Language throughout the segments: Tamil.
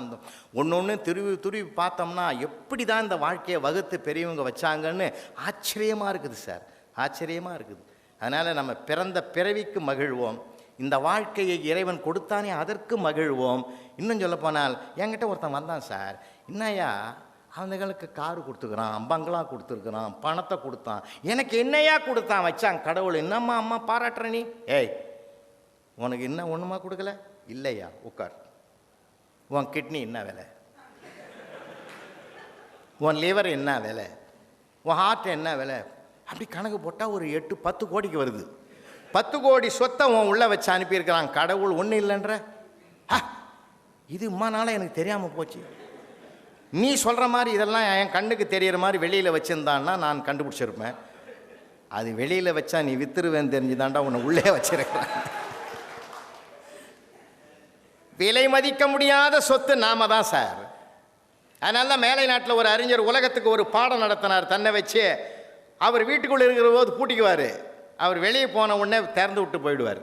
ஒன்று ஒன்று துருவி துருவி பார்த்தோம்னா எப்படி தான் இந்த வாழ்க்கையை வகுத்து பெரியவங்க வச்சாங்கன்னு ஆச்சரியமாக இருக்குது சார். ஆச்சரியமாக இருக்குது. அதனால் நம்ம பிறந்த பிறவிக்கு மகிழ்வோம். இந்த வாழ்க்கையை இறைவன் கொடுத்தானே அதற்கு மகிழ்வோம். இன்னும் சொல்லப்போனால் என்கிட்ட ஒருத்தன் வந்தான் சார். என்னையா அவனுங்களுக்கு காரு கொடுத்துக்கிறான் பங்களா கொடுத்துருக்குறான் பணத்தை கொடுத்தான். எனக்கு என்னையா கொடுத்தான் வச்சான் கடவுள்? என்னம்மா அம்மா பாராட்டுற நீ? ஏய் உனக்கு என்ன ஒன்றுமா கொடுக்கல? இல்லையா உட்கார். உன் கிட்னி என்ன விலை? உன் லிவர் என்ன விலை? உன் ஹார்ட் என்ன விலை? அப்படி கணக்கு போட்டால் ஒரு எட்டு பத்து கோடிக்கு வருது. பத்து கோடி சொத்தை உன் உள்ளே வச்சு அனுப்பியிருக்கிறான். கடவுள் ஒன்றும் இல்லைன்ற? இது இம்மா நாளாக எனக்கு தெரியாமல் போச்சு. நீ சொல்கிற மாதிரி இதெல்லாம் என் கண்ணுக்கு தெரிகிற மாதிரி வெளியில் வச்சுருந்தான்னா நான் கண்டுபிடிச்சிருப்பேன். அது வெளியில் வச்சா நீ வித்துருவேன்னு தெரிஞ்சுதான்டா உன்னை உள்ளே வச்சிருக்கிறேன். விலை மதிக்க முடியாத சொத்து நாம தான் சார். அதனால தான் மேலை நாட்டில் ஒரு அறிஞர் உலகத்துக்கு ஒரு பாடம் நடத்தினார் தன்னை வச்சு. அவர் வீட்டுக்குள்ளே இருக்கிற போது பூட்டிக்குவார். அவர் வெளியே போன உடனே திறந்து விட்டு போயிடுவார்.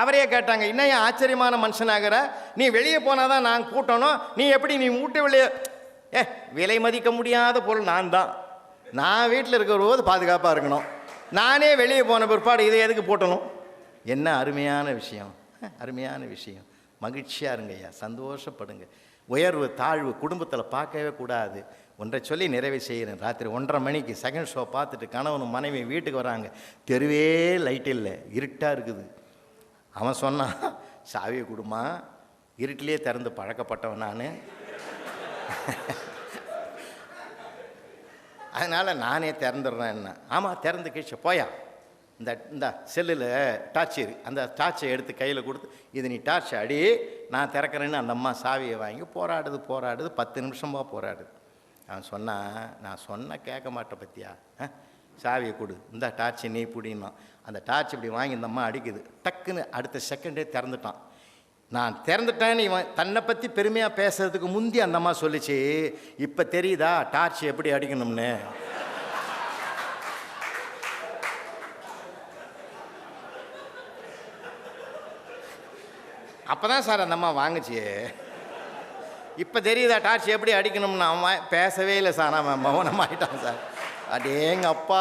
அவரே கேட்டாங்க இன்னும் ஆச்சரியமான மனுஷனாகிற? நீ வெளியே போனால் தான் நான் கூட்டணும். நீ எப்படி நீ வீட்டு வெளியே ஏ விலை மதிக்க முடியாத பொருள் நான் தான். நான் வீட்டில் இருக்கிற போது பாதுகாப்பாக இருக்கணும். நானே வெளியே போன பிற்பாடு இதை எதுக்கு போட்டணும்? என்ன அருமையான விஷயம். அருமையான விஷயம். மகிழ்ச்சியாக இருங்க ஐயா சந்தோஷப்படுங்க. உயர்வு தாழ்வு குடும்பத்தில் பார்க்கவே கூடாது. ஒன்றை சொல்லி நிறைவு செய்கிறேன். ராத்திரி ஒன்றரை மணிக்கு செகண்ட் ஷோ பார்த்துட்டு கணவனும் மனைவி வீட்டுக்கு வராங்க. தெருவே லைட் இல்லை இருட்டாக இருக்குது. அவன் சொன்னான் சாவியை கொடுமா இருட்டிலே திறந்து பழக்கப்பட்டவன் நான். அதனால் நானே திறந்துடுறேன் என்ன. ஆமாம் திறந்து கழிச்சு போயா. இந்த இந்த செல்லில் டார்ச் இரு அந்த டார்ச்சை எடுத்து கையில் கொடுத்து இது நீ டார்ச் அடி நான் திறக்கிறேன்னு அந்த அம்மா சாவியை வாங்கி போராடுது போராடுது பத்து நிமிஷமாக போராடுது. அவன் சொன்னான் நான் சொன்ன கேட்க மாட்டேன் பத்தியா? ஆ? சாவியை கொடு. இந்த டார்ச்சை நீ பிடினான். அந்த டார்ச் இப்படி வாங்கி இந்த அம்மா அடிக்குது. டக்குன்னு அடுத்த செகண்டே திறந்துட்டான். நான் திறந்துட்டேன்னு இவன் தன்னை பற்றி பெருமையாக பேசுறதுக்கு முந்தி அந்த அம்மா சொல்லிச்சு இப்போ தெரியுதா டார்ச் எப்படி அடிக்கணும்னு? அப்போ தான் சார் அந்த அம்மா வாங்குச்சு இப்போ தெரியுதா டார்ச் எப்படி அடிக்கணும்னு? அவன் பேசவே இல்லை சார். அவன் மௌனமாயிட்டான் சார். அடேங்க அப்பா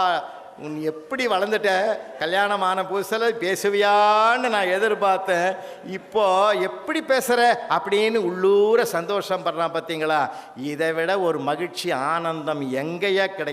உன் எப்படி வளர்ந்துட்ட? கல்யாணம் ஆன புதுசில் பேசுவியான்னு நான் எதிர்பார்த்தேன். இப்போ எப்படி பேசுகிற அப்படின்னு உள்ளூர சந்தோஷம் படுறான் பார்த்தீங்களா இதை விட ஒரு மகிழ்ச்சி ஆனந்தம் எங்கேயா கிடைக்கும்.